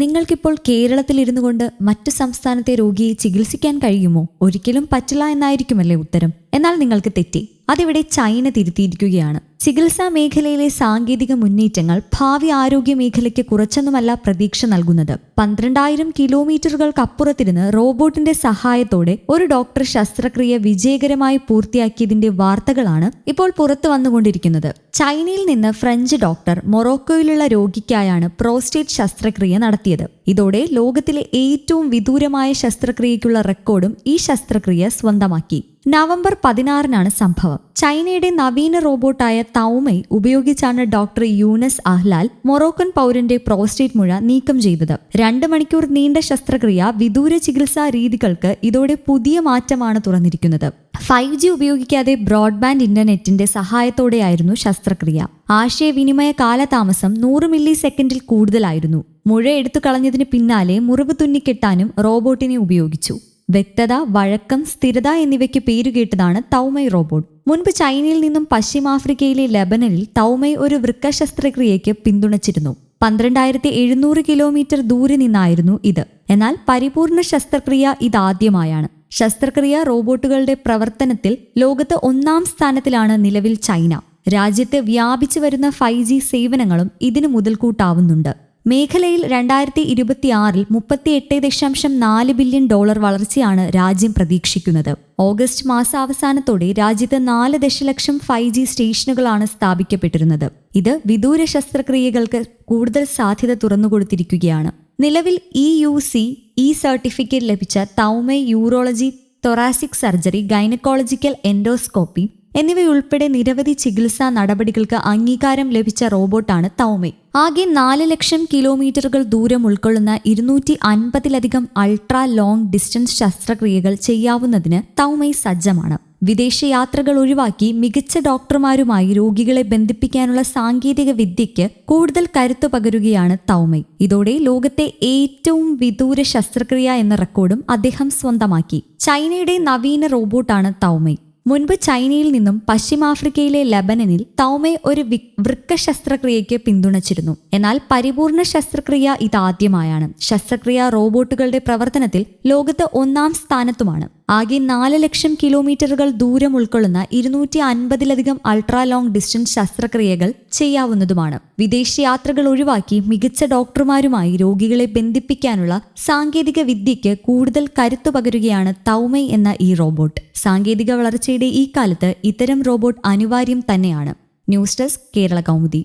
നിങ്ങൾക്കിപ്പോൾ കേരളത്തിൽ കൊണ്ട് മറ്റു സംസ്ഥാനത്തെ രോഗിയെ ചികിത്സിക്കാൻ കഴിയുമോ? ഒരിക്കലും പറ്റില്ല എന്നായിരിക്കുമല്ലേ ഉത്തരം? എന്നാൽ നിങ്ങൾക്ക് തെറ്റി. അതിവിടെ ചൈന തിരുത്തിയിരിക്കുകയാണ്. ചികിത്സാ മേഖലയിലെ സാങ്കേതിക മുന്നേറ്റങ്ങൾ ഭാവി ആരോഗ്യ മേഖലയ്ക്ക് കുറച്ചൊന്നുമല്ല പ്രതീക്ഷ നൽകുന്നത്. പന്ത്രണ്ടായിരം കിലോമീറ്ററുകൾക്കപ്പുറത്തിരുന്ന് റോബോട്ടിന്റെ സഹായത്തോടെ ഒരു ഡോക്ടർ ശസ്ത്രക്രിയ വിജയകരമായി പൂർത്തിയാക്കിയതിന്റെ വാർത്തകളാണ് ഇപ്പോൾ പുറത്തു വന്നുകൊണ്ടിരിക്കുന്നത്. ചൈനയിൽ നിന്ന് ഫ്രഞ്ച് ഡോക്ടർ മൊറോക്കോയിലുള്ള രോഗിക്കായാണ് പ്രോസ്റ്റേറ്റ് ശസ്ത്രക്രിയ നടത്തിയത്. ഇതോടെ ലോകത്തിലെ ഏറ്റവും വിദൂരമായ ശസ്ത്രക്രിയയ്ക്കുള്ള റെക്കോർഡും ഈ ശസ്ത്രക്രിയ സ്വന്തമാക്കി. നവംബർ പതിനാറിനാണ് സംഭവം. ചൈനയുടെ നവീന റോബോട്ടായ തൗമൈ ഉപയോഗിച്ചാണ് ഡോക്ടർ യൂനസ് അഹ്ലാൽ മൊറോക്കൻ പൗരന്റെ പ്രോസ്റ്റേറ്റ് മുഴ നീക്കം ചെയ്തത്. രണ്ട് മണിക്കൂർ നീണ്ട ശസ്ത്രക്രിയ വിദൂര ചികിത്സാ രീതികൾക്ക് ഇതോടെ പുതിയ മാറ്റമാണ് തുറന്നിരിക്കുന്നത്. ഫൈവ് ജി ഉപയോഗിക്കാതെ ബ്രോഡ്ബാൻഡ് ഇന്റർനെറ്റിന്റെ സഹായത്തോടെയായിരുന്നു ശസ്ത്രക്രിയ. ആശയവിനിമയ കാലതാമസം നൂറ് മില്ലി സെക്കൻഡിൽ കൂടുതലായിരുന്നു. മുഴ എടുത്തു കളഞ്ഞതിന് പിന്നാലെ മുറിവ് തുന്നിക്കെട്ടാനും റോബോട്ടിനെ ഉപയോഗിച്ചു. വ്യക്തത വഴക്കം സ്ഥിരത എന്നിവയ്ക്ക് പേരുകേട്ടതാണ് തൗമൈ റോബോട്ട്. മുൻപ് ചൈനയിൽ നിന്നും പശ്ചിമാഫ്രിക്കയിലെ ലെബനനിൽ തൗമൈ ഒരു വൃക്ക ശസ്ത്രക്രിയയ്ക്ക് പിന്തുണച്ചിരുന്നു. പന്ത്രണ്ടായിരത്തി എഴുന്നൂറ് കിലോമീറ്റർ ദൂരെ നിന്നായിരുന്നു ഇത്. എന്നാൽ പരിപൂർണ ശസ്ത്രക്രിയ ഇതാദ്യമായാണ്. ശസ്ത്രക്രിയ റോബോട്ടുകളുടെ പ്രവർത്തനത്തിൽ ലോകത്ത് ഒന്നാം സ്ഥാനത്തിലാണ് നിലവിൽ ചൈന. രാജ്യത്ത് വ്യാപിച്ചു വരുന്ന ഫൈവ് സേവനങ്ങളും ഇതിനു മുതൽക്കൂട്ടാവുന്നുണ്ട്. മേഖലയിൽ രണ്ടായിരത്തി ഇരുപത്തിയാറിൽ മുപ്പത്തിയെട്ട് ദശാംശം നാല് ബില്യൺ ഡോളർ വളർച്ചയാണ് രാജ്യം പ്രതീക്ഷിക്കുന്നത്. ഓഗസ്റ്റ് മാസാവസാനത്തോടെ രാജ്യത്ത് നാല് ദശലക്ഷം ഫൈവ് ജി സ്റ്റേഷനുകളാണ് സ്ഥാപിക്കപ്പെട്ടിരുന്നത്. ഇത് വിദൂര ശസ്ത്രക്രിയകൾക്ക് കൂടുതൽ സാധ്യത തുറന്നുകൊടുത്തിരിക്കുകയാണ്. നിലവിൽ E U C E certificate ലഭിച്ച Toumai urology thoracic surgery gynaecological endoscopy എന്നിവയുൾപ്പെടെ നിരവധി ചികിത്സാ നടപടികൾക്ക് അംഗീകാരം ലഭിച്ച റോബോട്ടാണ് തൗമെ. ആകെ നാല് ലക്ഷം കിലോമീറ്ററുകൾ ദൂരം ഉൾക്കൊള്ളുന്ന ഇരുന്നൂറ്റി അൻപതിലധികം അൾട്രാ ലോങ് ഡിസ്റ്റൻസ് ശസ്ത്രക്രിയകൾ ചെയ്യാവുന്നതിന് തൗമൈ സജ്ജമാണ്. വിദേശയാത്രകൾ ഒഴിവാക്കി മികച്ച ഡോക്ടർമാരുമായി രോഗികളെ ബന്ധിപ്പിക്കാനുള്ള സാങ്കേതിക വിദ്യയ്ക്ക് കൂടുതൽ കരുത്തു പകരുകയാണ് തൗമൈ. ഇതോടെ ലോകത്തെ ഏറ്റവും വിദൂര ശസ്ത്രക്രിയ എന്ന റെക്കോർഡും അദ്ദേഹം സ്വന്തമാക്കി. ചൈനയുടെ നവീന റോബോട്ടാണ് തൗമൈ. മുൻപ് ചൈനയിൽ നിന്നും പശ്ചിമാഫ്രിക്കയിലെ ലബനനിൽ തൗമെ ഒരു വൃക്ക ശസ്ത്രക്രിയയ്ക്ക് പിന്തുണച്ചിരുന്നു. എന്നാൽ പരിപൂർണ ശസ്ത്രക്രിയ ഇതാദ്യമായാണ്. ശസ്ത്രക്രിയ റോബോട്ടുകളുടെ പ്രവർത്തനത്തിൽ ലോകത്ത് ഒന്നാം സ്ഥാനത്തുമാണ്. ആകെ നാല് ലക്ഷം കിലോമീറ്ററുകൾ ദൂരം ഉൾക്കൊള്ളുന്ന ഇരുന്നൂറ്റി അൻപതിലധികം അൾട്രാ ലോങ് ഡിസ്റ്റൻസ് ശസ്ത്രക്രിയകൾ ചെയ്യാവുന്നതുമാണ്. വിദേശ യാത്രകൾ ഒഴിവാക്കി മികച്ച ഡോക്ടർമാരുമായി രോഗികളെ ബന്ധിപ്പിക്കാനുള്ള സാങ്കേതിക വിദ്യയ്ക്ക് കൂടുതൽ കരുത്തു പകരുകയാണ് തൗമൈ എന്ന ഈ റോബോട്ട്. സാങ്കേതിക വളർച്ചയുടെ ഈ കാലത്ത് ഇത്തരം റോബോട്ട് അനിവാര്യം തന്നെയാണ്. News desk Kerala Kaumudi.